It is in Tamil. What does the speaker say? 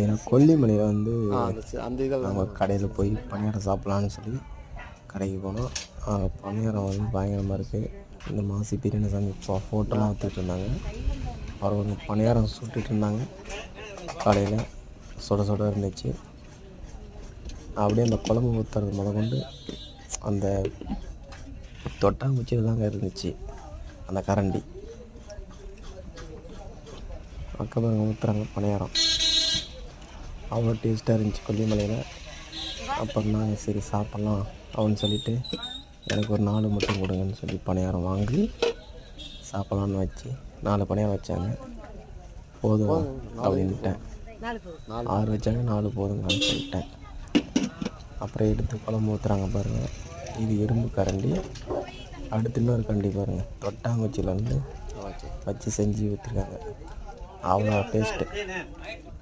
ஏன்னா கொல்லிமலையில் வந்து அந்த இதெல்லாம் நாங்கள் கடையில் போய் பணியாரம் சாப்பிட்லான்னு சொல்லி கடைக்கு போனோம். பணியாரம் வந்து பயங்கரமாக இருக்குது இந்த மாசி பிரியனசாமி ஃபோ ஃபோட்டோலாம் ஊற்றிட்டு இருந்தாங்க. அவர் வந்து பணியாரம் சுட்டுட்டு இருந்தாங்க. காலையில் சுட சுட இருந்துச்சு. அப்படியே அந்த குழம்பு ஊற்றுறது முத கொண்டு அந்த தொட்டாங்குச்சியில் தாங்க இருந்துச்சு. அந்த கரண்டி. அக்கப்புறம் ஊற்றுறாங்க பணியாரம். அவ்வளோ டேஸ்ட்டாக இருந்துச்சு கொல்லிமலையில் அப்புறம் நாங்கள் சரி சாப்பிட்லாம் அப்படின்னு சொல்லிட்டு எனக்கு ஒரு நாலு மட்டும் கொடுங்கன்னு சொல்லி பணியாரம் வாங்கி சாப்பிட்லான்னு வச்சு நாலு பணியாரம் வச்சாங்க. போதும் அப்படின்ட்டேன் ஆறு வச்சாங்க நாலு போதுங்கன்னு சொல்லிட்டேன். அப்புறம் எடுத்து குழம்பு ஊற்றுறாங்க பாருங்கள் இது எறும்பு கரண்டி. அடுத்து இன்னொரு கரண்டி பாருங்கள் தொட்டாங்குச்சியில் வந்து வச்சு செஞ்சு ஊற்றுருக்காங்க அவ்வளோ டேஸ்ட்டு.